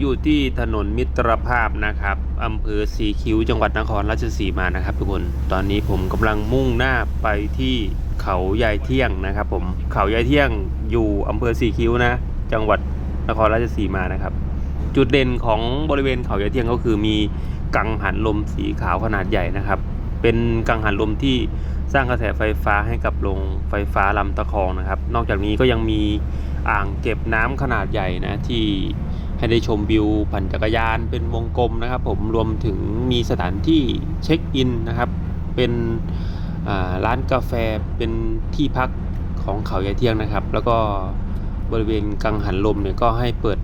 อยู่ที่ถนนมิตรภาพนะครับอำเภอสีคิ้วจังหวัดนครราชสีมานะครับ ทุกคนตอนนี้ผมกำลังมุ่งหน้าไปที่เขายายเที่ยงนะครับ ผมเขายายเที่ยงอยู่อำเภอสีคิ้วนะ จังหวัดนครราชสีมานะครับ จุดเด่นของบริเวณเขายายเที่ยงก็คือมีกังหันลมสีขาวขนาดใหญ่นะครับ เป็นกังหันลมที่สร้างกระแสไฟฟ้าให้กับโรงไฟฟ้าลำตะคองนะครับ นอกจากนี้ก็ยังมี อ่างเก็บน้ำขนาดใหญ่นะที่ให้ได้ชมวิวปั่นจักรยานเป็นวงกลมนะครับ ผมรวมถึงมีสถานที่เช็คอินนะครับ เป็นร้านกาแฟเป็นที่พักของเขายายเที่ยงนะครับ แล้วก็บริเวณกังหันลมเนี่ยก็ให้เปิด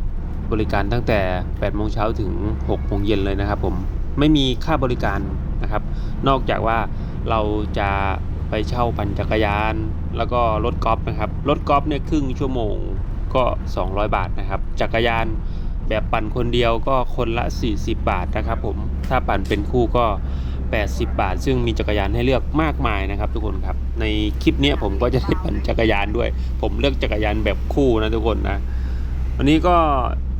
บริการตั้งแต่8โมงเช้าถึง6โมงเย็นเลยนะครับ ผมไม่มีค่าบริการนะครับ นอกจากว่าเราจะไปเช่าปั่นจักรยาน แล้วก็รถกอล์ฟนะครับรถกอล์ฟเนี่ยครึ่งชั่วโมง ก็ 200 บาทนะครับ จักรยานแบบปั่นคนเดียวก็คนละ 40 บาทนะครับผม ถ้าปั่นเป็นคู่ก็ 80 บาท ซึ่งมีจักรยานให้เลือกมากมายนะครับ ทุกคนครับ ในคลิปเนี้ยผมก็จะได้ปั่นจักรยานด้วย ผมเลือกจักรยานแบบคู่นะทุกคนนะ วันนี้ก็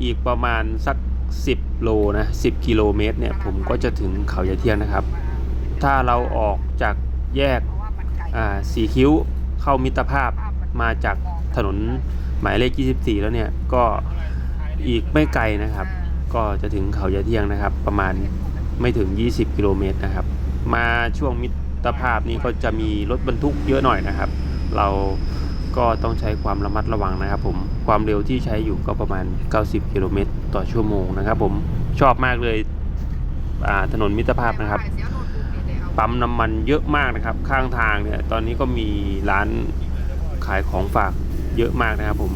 อีกประมาณสัก 10 โลนะ 10 กิโลเมตรเนี่ยผมก็จะถึงเขายายเที่ยงนะครับ ถ้าเราออกจากแยกอ่าสีคิ้วเข้ามิตรภาพมาจากถนน หมายเลข 24 แล้วเนี่ย ก็อีกไม่ไกลนะครับ ก็จะถึงเขายาเที่ยงนะครับ ประมาณไม่ถึง 20 กิโลเมตรนะครับ มาช่วงมิตรภาพนี้ก็จะมีรถบรรทุกเยอะหน่อยนะครับ เราก็ต้องใช้ความระมัดระวังนะครับ ผมความเร็วที่ใช้อยู่ก็ประมาณ 90 กิโลเมตรต่อชั่วโมงนะครับ ผมชอบมากเลยถนนมิตรภาพนะครับปั๊มน้ำมันเยอะมากนะครับ ข้างทางเนี่ยตอนนี้ก็มีร้านขายของฝาก เยอะมากนะครับผม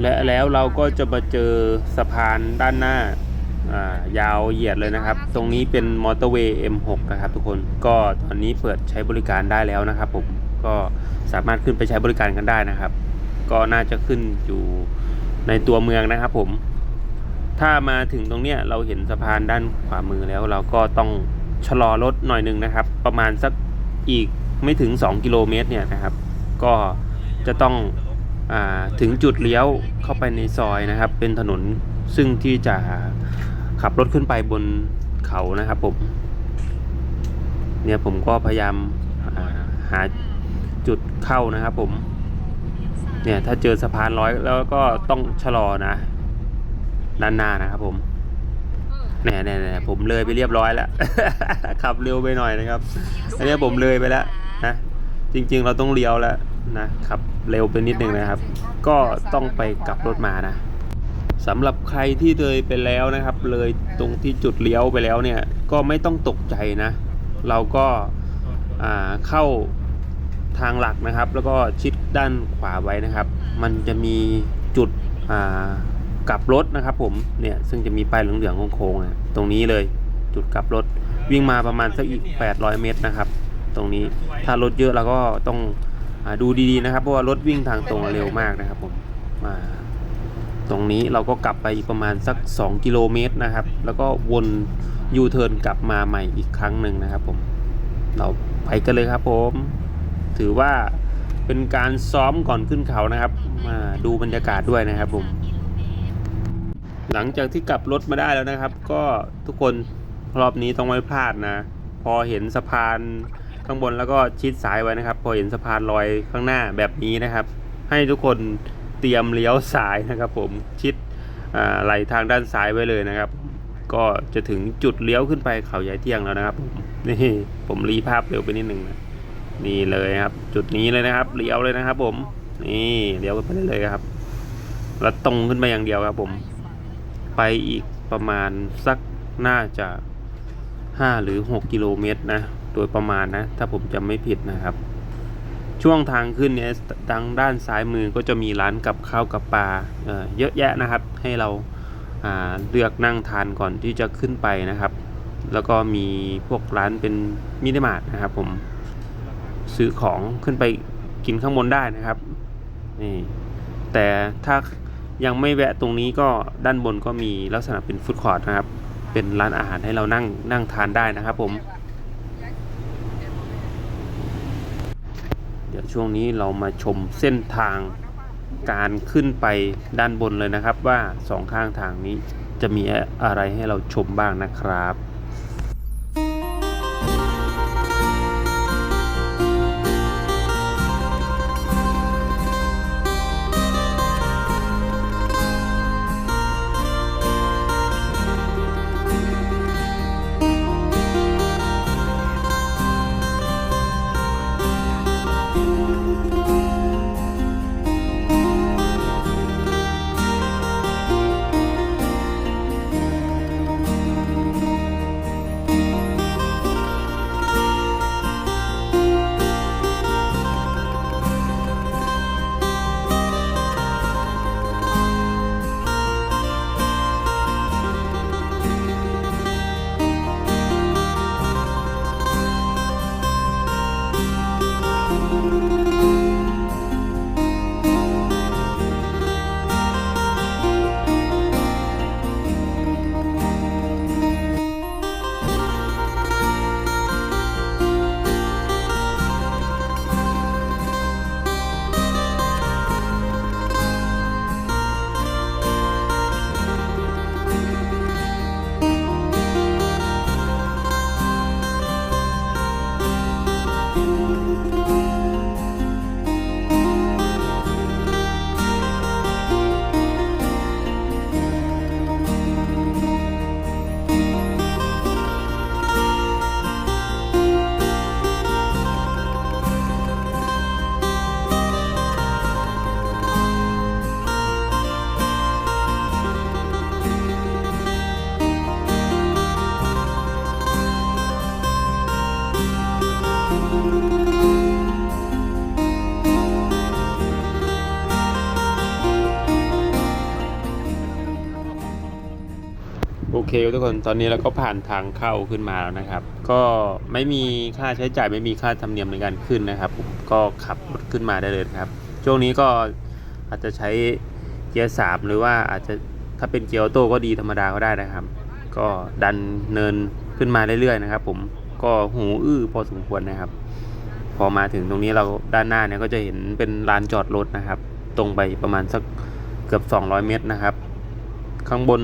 และแล้วเราก็จะมาเจอสะพานด้านหน้าายาวเหยียดเลยนะครับ ตรงนี้เป็นมอเตอร์เวย์ M6 นะครับทุกคน ก็ตอนนี้เปิดใช้บริการได้แล้วนะครับผม ก็สามารถขึ้นไปใช้บริการกันได้นะครับ ก็น่าจะขึ้นอยู่ในตัวเมืองนะครับผม ถ้ามาถึงตรงเนี้ยเราเห็นสะพานด้านขวามือแล้ว เราก็ต้องชะลอรถหน่อยหนึ่งนะครับ ประมาณสักอีกไม่ถึง 2 กิโลเมตรเนี่ยนะครับ ก็จะต้องอถึงจุดเลี้ยวเข้าไปในซอยนะครับ เป็นถนนซึ่งที่จะขับรถขึ้นไปบนเขานะครับผมเนี่ยผมก็พยายามาหาจุดเข้านะครับผมเนี่ยถ้าเจอสะพานร้อยแล้วก็ต้องชะลอนะด้านหน้านะครับผมแน่แน่แน่ผมเลยไปเรียบร้อยแล้ว ขับเร็วไปหน่อยนะครับ อันนี้ผมเลยไปแล้วนะจริง ๆ เราต้องเลี้ยวแล้ว นะขับ เร็วไปนิดนึงนะครับ ก็ต้องไปกลับรถมานะสำหรับใครที่เลยไปแล้วนะครับ เลยตรงที่จุดเลี้ยวไปแล้วเนี่ยก็ไม่ต้องตกใจนะ เราก็าเข้าทางหลักนะครับ แล้วก็ชิดด้านขวาไว้นะครับ มันจะมีจุดกลับรถนะครับ ผมเนี่ยซึ่งจะมีป้ายเหลืองๆโค้งๆตรงนี้เลยจุดกลับรถวิ่งมาประมาณสักอีก 800 เมตรนะครับ ตรงนี้ถ้ารถเยอะเราก็ต้อง ดูดีๆนะครับเพราะว่ารถวิ่งทางตรงเร็วมากนะครับผมมาตรงนี้เราก็กลับไปอีกประมาณสัก 2 กิโลเมตรนะครับ แล้วก็วนยูเทิร์นกลับมาใหม่อีกครั้งหนึ่งนะครับผมเราไปกันเลยครับผม ถือว่าเป็นการซ้อมก่อนขึ้นเขานะครับมาดูบรรยากาศด้วยนะครับผมหลังจากที่กลับรถมาได้แล้วนะครับ ก็ทุกคนรอบนี้ต้องไม่พลาดนะ พอเห็นสะพาน ข้างบนแล้วก็ชิดซ้ายไว้นะครับ พอเห็นสะพานลอยข้างหน้าแบบนี้นะครับ ให้ทุกคนเตรียมเลี้ยวซ้ายนะครับ ผมชิดไหลทางด้านซ้ายไว้เลยนะครับ ก็จะถึงจุดเลี้ยวขึ้นไปเขาใหญ่เที่ยงแล้วนะครับผมนี่ผมรีภาพเร็วไปนิดหนึ่งนะนี่เลยครับ จุดนี้เลยนะครับเลี้ยวเลยนะครับ ผมนี่เลี้ยวขึ้นไปเลยครับ แล้วตรงขึ้นไปอย่างเดียวครับ ผม ไปอีกประมาณสักน่าจะห้าหรือหกกิโลเมตรนะ โดยประมาณนะ ถ้าผมจำไม่ผิดนะครับ ช่วงทางขึ้นเนี่ยทางด้านซ้ายมือก็จะมีร้านกับข้าวกับปลาเเยอะแยะนะครับ ให้เราาเลือกนั่งทานก่อนที่จะขึ้นไปนะครับ แล้วก็มีพวกร้านเป็นมินิมาร์ทนะครับผมซื้อของขึ้นไปกินข้างบนได้นะครับนี่แต่ถ้ายังไม่แวะตรงนี้ก็ด้านบนก็มีลักษณะเป็นฟู้ดคอร์ทนะครับ เป็นร้านอาหารให้เรานั่งนั่งทานได้นะครับผม ดี๋ยวช่วงนี้เรามาชมเส้นทางการขึ้นไปด้านบนเลยนะครับ ว่าสองข้างทางนี้จะมีอะไรให้เราชมบ้างนะครับ ทุกคนตอนนี้เราก็ผ่านทางเข้าขึ้นมาแล้วนะครับ ก็ไม่มีค่าใช้จ่ายไม่มีค่าธรรมเนียมในการขึ้นนะครับผมก็ขับรถขึ้นมาได้เลยครับ ช่วงนี้ก็อาจจะใช้เกียร์สามหรือว่าอาจจะถ้าเป็นเกียร์ออโต้ก็ดีธรรมดาก็ได้นะครับ ก็ดันเนินขึ้นมาเรื่อยๆนะครับ ผมก็หูอื้อพอสมควรนะครับ พอมาถึงตรงนี้เราด้านหน้าเนี่ยก็จะเห็นเป็นลานจอดรถนะครับ ตรงไปประมาณสักเกือบ 200 เมตรนะครับ ข้างบน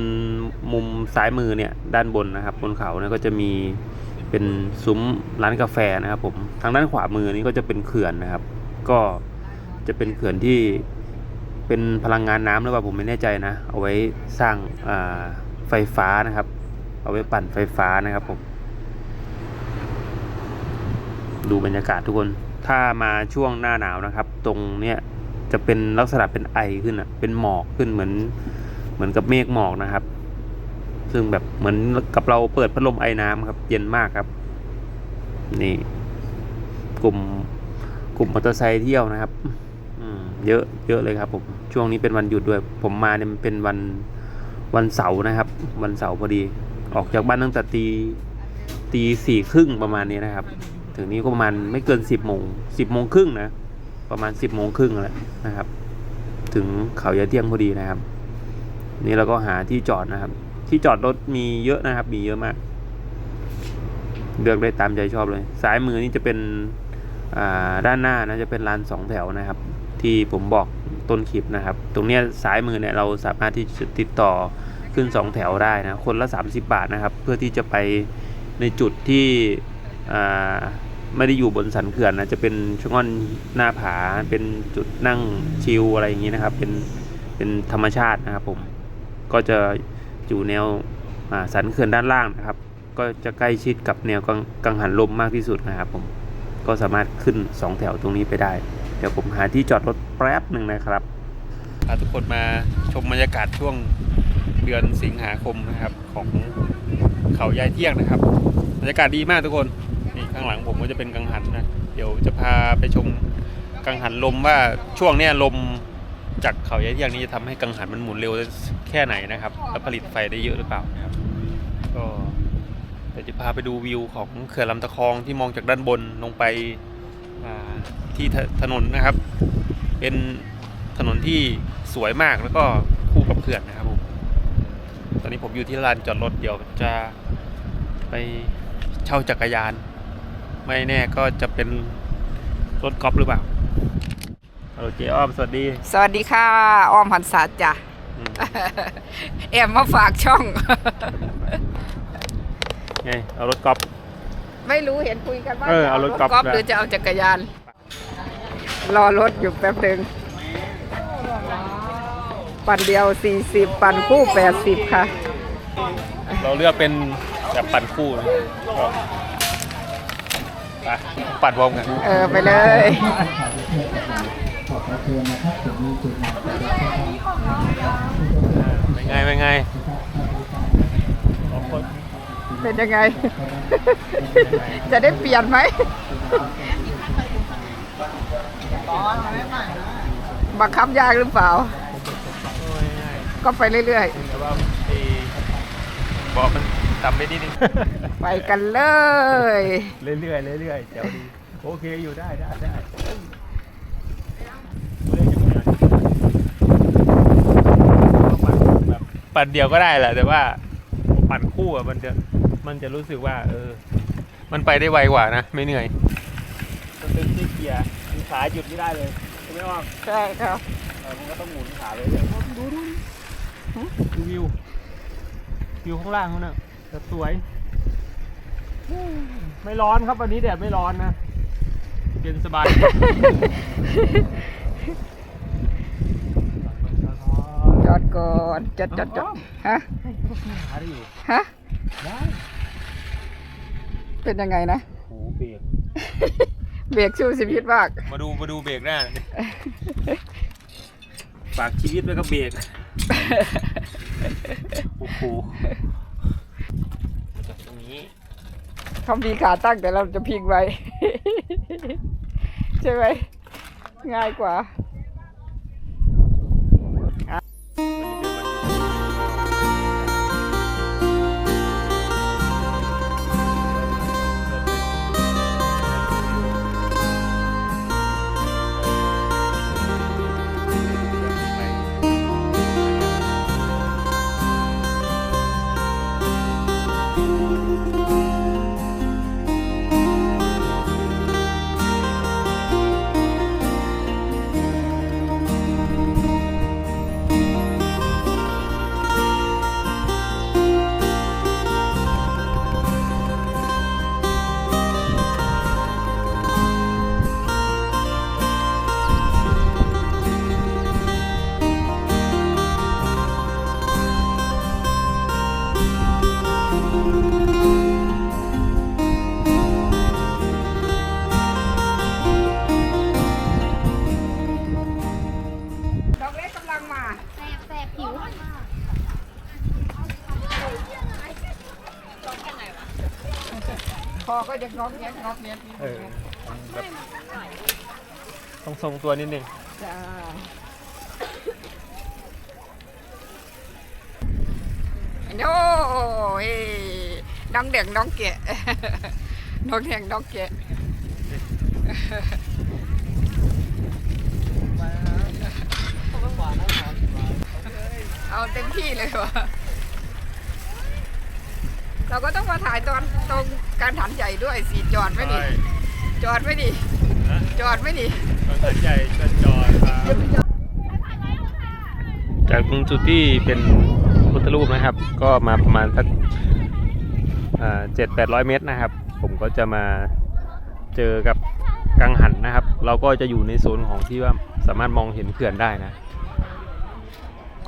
มุมซ้ายมือเนี่ยด้านบนนะครับบนเขาเนี่ยก็จะมีเป็นซุ้มร้านกาแฟนะครับผมทางด้านขวามือนี้ก็จะเป็นเขื่อนนะครับ ก็จะเป็นเขื่อนที่เป็นพลังงานน้ำหรือเปล่าผมไม่แน่ใจนะ เอาไว้สร้างไฟฟ้านะครับ เอาไว้ปั่นไฟฟ้านะครับผมดูบรรยากาศทุกคนถ้ามาช่วงหน้าหนาวนะครับ ตรงเนี้ยจะเป็นลักษณะเป็นไอขึ้นอะเป็นหมอกขึ้นเหมือน เหมือนกับเมฆหมอกนะครับ ซึ่งแบบเหมือนกับเราเปิดพัดลมไอ้น้ำครับ เย็นมากครับ นี่ กลุ่มกลุ่มมอเตอร์ไซค์เที่ยวนะครับอืมเยอะเยอะเลยครับ ผมช่วงนี้เป็นวันหยุดด้วย ผมมาเนี่ยมันเป็นวันวันเสาร์นะครับ วันเสาร์พอดี ออกจากบ้านตั้งแต่ตีตีสี่ครึ่งประมาณนี้นะครับ ถึงนี้ก็ประมาณไม่เกินสิบโมงสิบโมงครึ่งนะ ประมาณสิบโมงครึ่งแหละนะครับ ถึงเขายาเที่ยงพอดีนะครับ นี่เราก็หาที่จอดนะครับ ที่จอดรถมีเยอะนะครับ มีเยอะมาก เลือกได้ตามใจชอบเลยซ้ายมือนี่จะเป็นด้านหน้านะจะเป็นลานสองแถวนะครับ ที่ผมบอกต้นคลิปนะครับ ตรงนี้ยซ้ายมือเนี่ยเราสามารถที่จะติดต่อขึ้นสองแถวได้นะ คนละ 30 บาทนะครับ เพื่อที่จะไปในจุดที่ไม่ได้อยู่บนสันเขื่อนนะจะเป็นชะง่อนหน้าผาเป็นจุดนั่งชิลอะไรอย่างนี้นะครับ เป็นเป็นธรรมชาตินะครับผม ก็จะอยู่แนวสันเขื่อนด้านล่างนะครับ ก็จะใกล้ชิดกับแนวกังกังหันลมมากที่สุดนะครับผมก็สามารถขึ้น 2 แถวตรงนี้ไปได้ เดี๋ยวผมหาที่จอดรถแป๊บหนึ่งนะครับพาทุกคนมาชมบรรยากาศช่วงเดือนสิงหาคมนะครับของเขายายเที่ยงนะครับบรรยากาศดีมากทุกคนนี่ข้างหลังผมก็จะเป็นกังหันนะเดี๋ยวจะพาไปชมกังหันลมว่าช่วงเนี้ยลม จากเขายายเที่ยงนี้จะทำให้กังหันมันหมุนเร็วแค่ไหนนะครับแล้วผลิตไฟได้เยอะหรือเปล่านะครับ ก็เดี๋ยวจะพาไปดูวิวของเขื่อนลำตะคองที่มองจากด้านบนลงไปอ่าที่ถถนนนะครับ เป็นถนนที่สวยมากแล้วก็คู่กับเขื่อนนะครับผมตอนนี้ผมอยู่ที่ลานจอดรถเดี๋ยวจะไปเช่าจักรยาน ไม่แน่ก็จะเป็นรถกอล์ฟหรือเปล่า ฮัลโหลเจอ้อมสวัสดี สวัสดีค่ะ อ้อมหันษาจ้ะอืม แอมมาฝากช่อง ไงเอารถกอล์ฟ ไม่รู้เห็นคุยกันว่าเออจะเอารถกอล์ฟกอล์ฟนะ หรือจะเอาจักรยาน รอรถอยู่แป๊บหนึ่งปั่นเดียว 40 ปั่นคู่ 80 ค่ะ เราเลือกเป็นแบบปั่นคู่นะก็ไปปั่นพร้อมกัน เออ ไปเลย เป็นไงเป็นไงสองคนเป็นยังไง จะได้เปลี่ยนไหมบังคับยากหรือเปล่าโอ้ยง่ายก็ไปเรื่อยแต่ว่าไอ้บอกมันต่ำไปนิดนึงๆไปกันเลย เรื่อยๆเรื่อยๆเจ๋วดี โอเคอยู่ได้ได้ได้แบบ ปั่นเดียวก็ได้แหละแต่ว่าปั่นคู่อะมันจะมันจะรู้สึกว่า เออ มันไปได้ไวกว่านะ ไม่เหนื่อยมันเป็นที่เกียร์มีขาหยุดไม่ได้เลยใช่ไหมว่าใช่ครับเออมันก็ต้องหมุนขาเลยเลยดูดูดูวิววิวข้างล่างเขาน่ะจะสวย ไม่ร้อนครับวันนี้แดดไม่ร้อนนะเย็นสบาย จอดก่ อนจอดจอดจอดฮะหาได้อยู่ฮะได้เป็นยังไงนะโอ้เบรกเบรกชูชีวิตมากมาดูมาดูเบรกหน้าหน่อยดิฝากชีวิตไว้กับเบรกโอ้โหมาจากตรงนี้เขามีขาตั้งแต่เราจะพิงไว้ ใช่ไหมง่ายกว่า ก็จะงอกแงกงอกแงกเออแบบต้องทรงตัวนิดนึงจ้าโอ้ยน้องเด็กน้องเกะน้องเด็กน้องเกะเอาเต็มที่เลยวะ เราก็ต้องมาถ่ายตอนตรงการหันใหญ่ด้วยสิจอดไหมดิจอดไหมดิจอดไหมดิตอนตัดใหญ่จะจอดครับจากตรงจุดที่เป็นพุทธรูปนะครับ ก็มาประมาณสักเจ็ดแปดร้อยเมตรนะครับ ผมก็จะมาเจอกับกังหันนะครับ เราก็จะอยู่ในโซนของที่ว่าสามารถมองเห็นเขื่อนได้นะ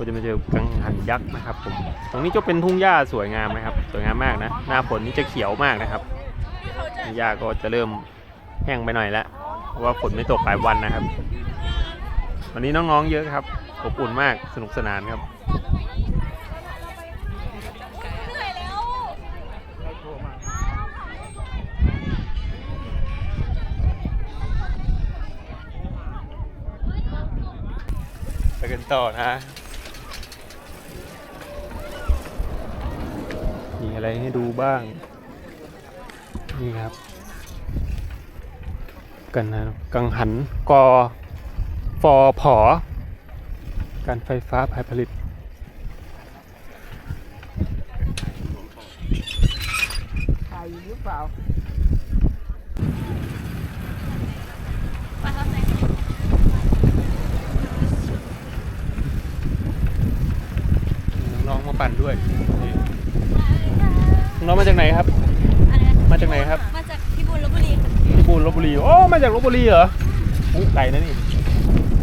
ก็จะมาเจอกังหันยักษ์นะครับผมตรงนี้จะเป็นทุ่งหญ้าสวยงามนะครับ สวยงามมากนะ หน้าฝนนี่จะเขียวมากนะครับหญ้าก็จะเริ่มแห้งไปหน่อยแล้วเพราะว่าฝนไม่ตกหลายวันนะครับ วันนี้น้องๆเยอะครับอบอุ่นมากสนุกสนานครับไปกันต่อนะ อะไรให้ดูบ้าง นี่ครับ กันนะกังหันกอฟอผอ การไฟฟ้าภายผลิตร้องมาปั่นด้วย จากไหนครับ อะไรนะมาจากไหนครับ มาจากพิบูลลบบุรีค่ะพิบูลลบบุรีโอ้มาจากลบบุรีเหรออู้ไกลนะนี่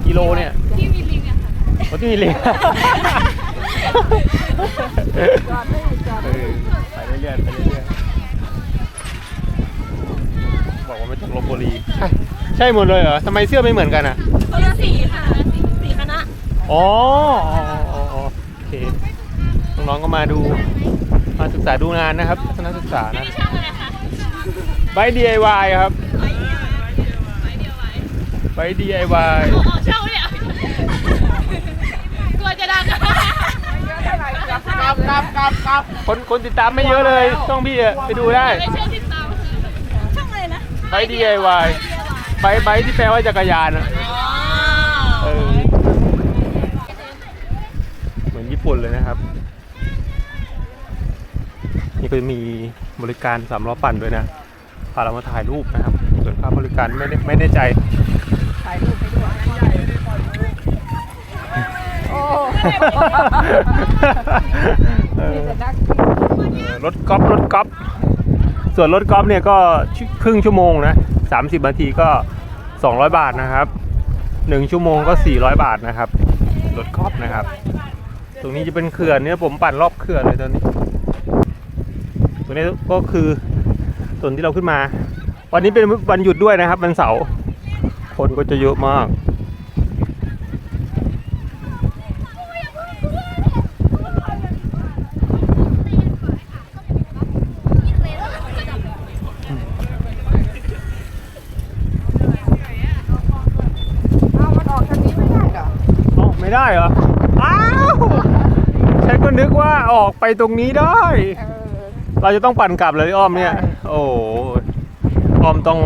กิโลเนี่ยที่มีลิงอะค่ะโอ้ที่มีลิงจอดไม่จอดเออไปเรื่อยๆไปเรื่อยๆบอกว่ามาจากลบบุรีใช่ใช่หมดเลยเหรอทำไมเสื้อไม่เหมือนกันอะ คนละสีค่ะสีคณะอ๋ออ๋ออ๋ออ๋อโอเคน้องๆก็มาดู มาศึกษาดูงานนะครับทัศนศึกษานะช่างอะไรคะไบ DIY ครับไว้เดียวไว้เดียวไว้ไบ DIY โอ้ออกช่างเนี่ยกลัวจะดังอะเยอะเท่าไหร่เกือบครับครับครับครับคนคนติดตามไม่เยอะเลย ต้องพี่อะไปดูได้ไม่เชื่อติดตามช่างอะไรนะไบ DIY ไบไบที่แปลว่าจักรยานอะอ๋อเออเหมือนญี่ปุ่นเลยนะครับ นี่ก็จะมีบริการสามล้อปั่นด้วยนะพาเรามาถ่ายรูปนะครับ ส่วนค่าบริการไม่ได้ไม่แน่ใจถ่ายรูปให้ดูโอ้เออมีแต่นักรถกอล์ฟรถกอล์ฟส่วนรถกอล์ฟเนี่ยก็ครึ่งชั่วโมงนะ30นาทีก็200บาทนะครับ1ชั่วโมงก็400บาทนะครับรถกอล์ฟนะครับ ตรงนี้จะเป็นเขื่อนเนี่ยผมปั่นรอบเขื่อนเลยตอนนี้ ตรงนี้ก็คือส่วนที่เราขึ้นมา วันนี้เป็นวันหยุดด้วยนะครับวันเสาร์คนก็จะเยอะมากเอามันออกทางนี้ไม่ได้เหรอออกไม่ได้เหรอ อ้าว ฉันก็นึกว่าออกไปตรงนี้ได้ เออเราจะต้องปั่นกลับเลยอ้อมเนี่ย โอ้โหอ้อมต้อง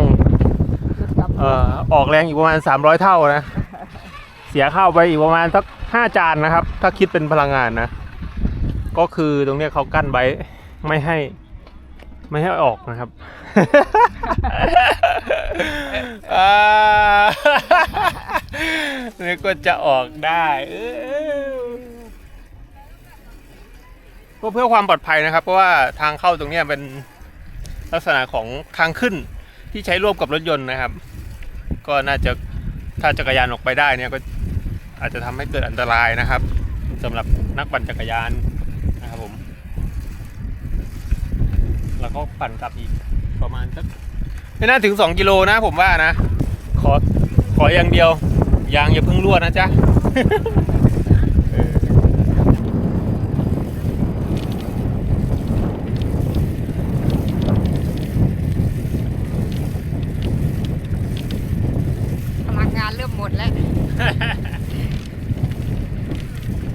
จุดกลับเอ่อออกแรงอีกประมาณ 300 เท่านะ เสียข้าวไปอีกประมาณสัก5จานนะครับ ถ้าคิดเป็นพลังงานนะ ก็คือตรงเนี้ยเขากั้นไว้ไม่ให้ไม่ให้ออกนะครับอ่านี่ก็จะออกได้ เออก็เพื่อความปลอดภัยนะครับ เพราะว่าทางเข้าตรงนี้เป็นลักษณะของทางขึ้นที่ใช้ร่วมกับรถยนต์นะครับ ก็น่าจะถ้าจักรยานออกไปได้เนี่ยก็อาจจะทำให้เกิดอันตรายนะครับสำหรับนักปั่นจักรยานนะครับผม แล้วก็ปั่นกลับอีกประมาณสักไม่น่าถึง 2 กิโลนะผมว่านะ ขอขออย่างเดียวยางอย่าเพิ่งรั่วนะจ๊ะ เออ พลังงานเริ่มหมดแล้ว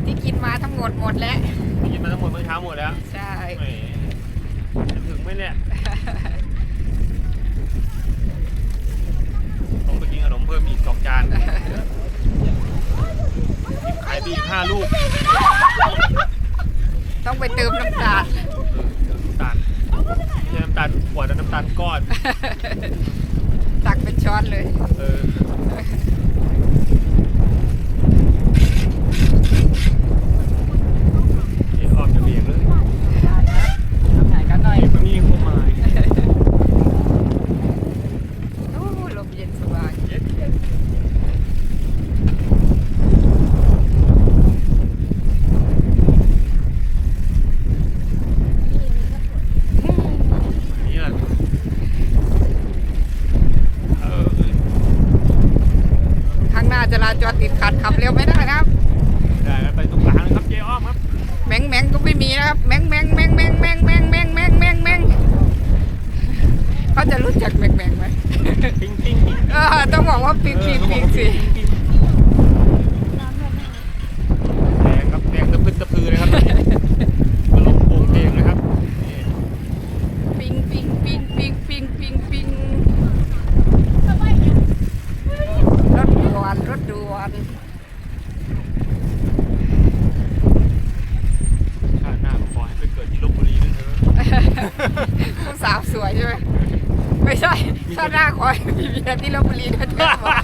ที่กินมาทั้งหม ดหมดแล้ว กินมาทั้งหมดเมื่อเช้าหมดแล้วใช่ แหมจะถึงไหมเนี่ยต้องไปกินขนมเพิ่มอีกสองจานขายไปอีกห้าลูกต้องไปเติมน้ำตาล เออน้ำตาลไม่ใช่น้ำตาลขวดนะน้ำตาลก้อน ตักเป็นช้อนเลย เออเดี๋ยวออกจะเบี่ยงเลย ไหนกันหน่อย เดี๋ยวมีเข้ามา โอ้ลมเย็นสบาย เย็ดเย็ดนี่แหละเออ ข้างหน้าจราจรติดขัดขับเร็วไม่ได้นะครับ ได้ครับไปตรงกลางนะครับเจ๊อ้อมครับ แมงแมงก็ไม่มีนะครับแมงแมงแมงแมงแมงแมงแมงแมงแมงแมงเขาจะรู้จักแมงแมงไหมปิ้งปิ้งปิงเออต้องบอกว่าปิงปิงปิงสิ แดงครับแดงตะพึดตะพือเลยครับมาลงโป่งเพลงนะครับนี่ ปิงปิงปิงปิงปิงปิงปิงรถด่วนรถด่วน ชาติหน้าก็ขอให้ไปเกิดที่ลบบุรีด้วยเถอะ ผู้สาวสวยใช่ไหมไม่ใช่ถ้าหน้าคอยมีเมียที่ลบบุรีนะเธอบอก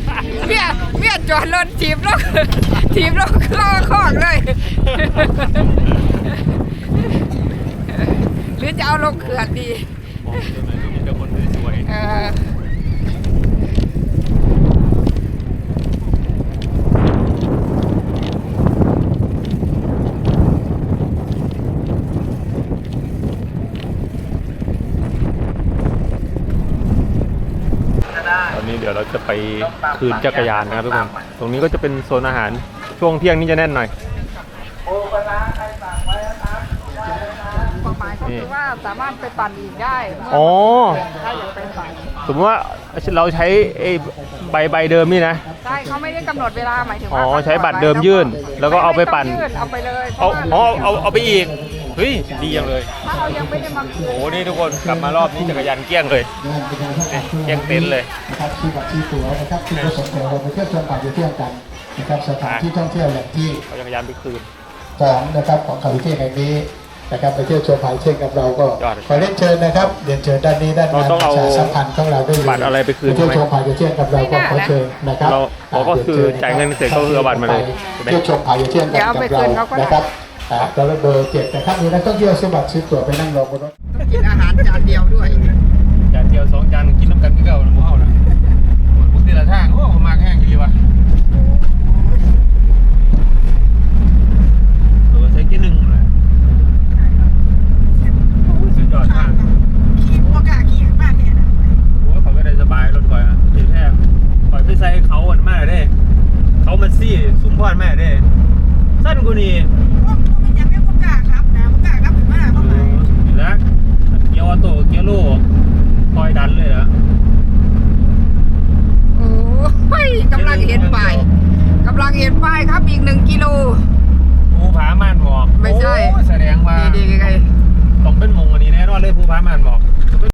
เมียเมียจ อดรถถีบรถถีบรถเข้าคอกเลยรือจะเอาลงเขื่อนดีมองใช่ไหมมีแต่คนสวยเออ ตอนนี้ เดี๋ยวเราจะไปคืนจักรยานนะครับทุกคนตรงนี้ก็จะเป็นโซนอาหารช่วงเที่ยงนี่จะแน่นหน่อยความหมายก็คือว่าสามารถไปปั่นอีกได้อ๋อถ้าอยากไปปั่นสมมติว่าเราใช้ไอ้ใบใบเดิมนี่นะใช่เขาไม่ได้กำหนดเวลาหมายถึงอ๋ว่าอใช้บัตรเดิมยื่น แล้วก็เอาไปปั่นม่ต้องยื่เอาไปเลยเพเอาราะว่าเอาเอาเอาไปอีก เฮ้ยดีจังเลยถ้าเรายังไม่ได้มาคืนโอ้โหนี่ทุกคนกลับมารอบนี้จักรยานเกลี้ยงเลยเกลี้ยงเต็นท์เลยนะครับที่บัตรที่ตั๋วนะครับที่ประสงค์เราไปเที่ยวชมป่าเที่ยวกันนะครับสถานที่ท่องเที่ยวแหล่งที่เอาจักรยานไปคืนของนะครับของเขาเที่ยวแห่งนี้นะครับไปเที่ยวชมป่าเที่ยวกับเราก็ยอดขอเรียนเชิญนะครับเรียนเชิญด้านนี้ด้านเรางานต้องปเอาระชาสัมพันธ์ของเราได้เลยบัตรอะไรไปคืนเที่ยวไหมชมป่าเที่ยวกับเราก็ขอเชิญนะครับเราอ๋อก็คือจ่ายเงินเสร็จก็คือเอาบัตรมาเลยใช่ไหมเที่ยวชมป่าเที่ยวกันกับเรานะครับ อ่าเราเบอร์เจ็ดนะครับมีนักท่องเที่ยวซื้อบัตรซื้อตั๋วไปนั่งรอบนรถต้องกินอาหารจานเดียวด้วย จานเดียวสองจานกินน้ำกันก็เก่านะเอานะ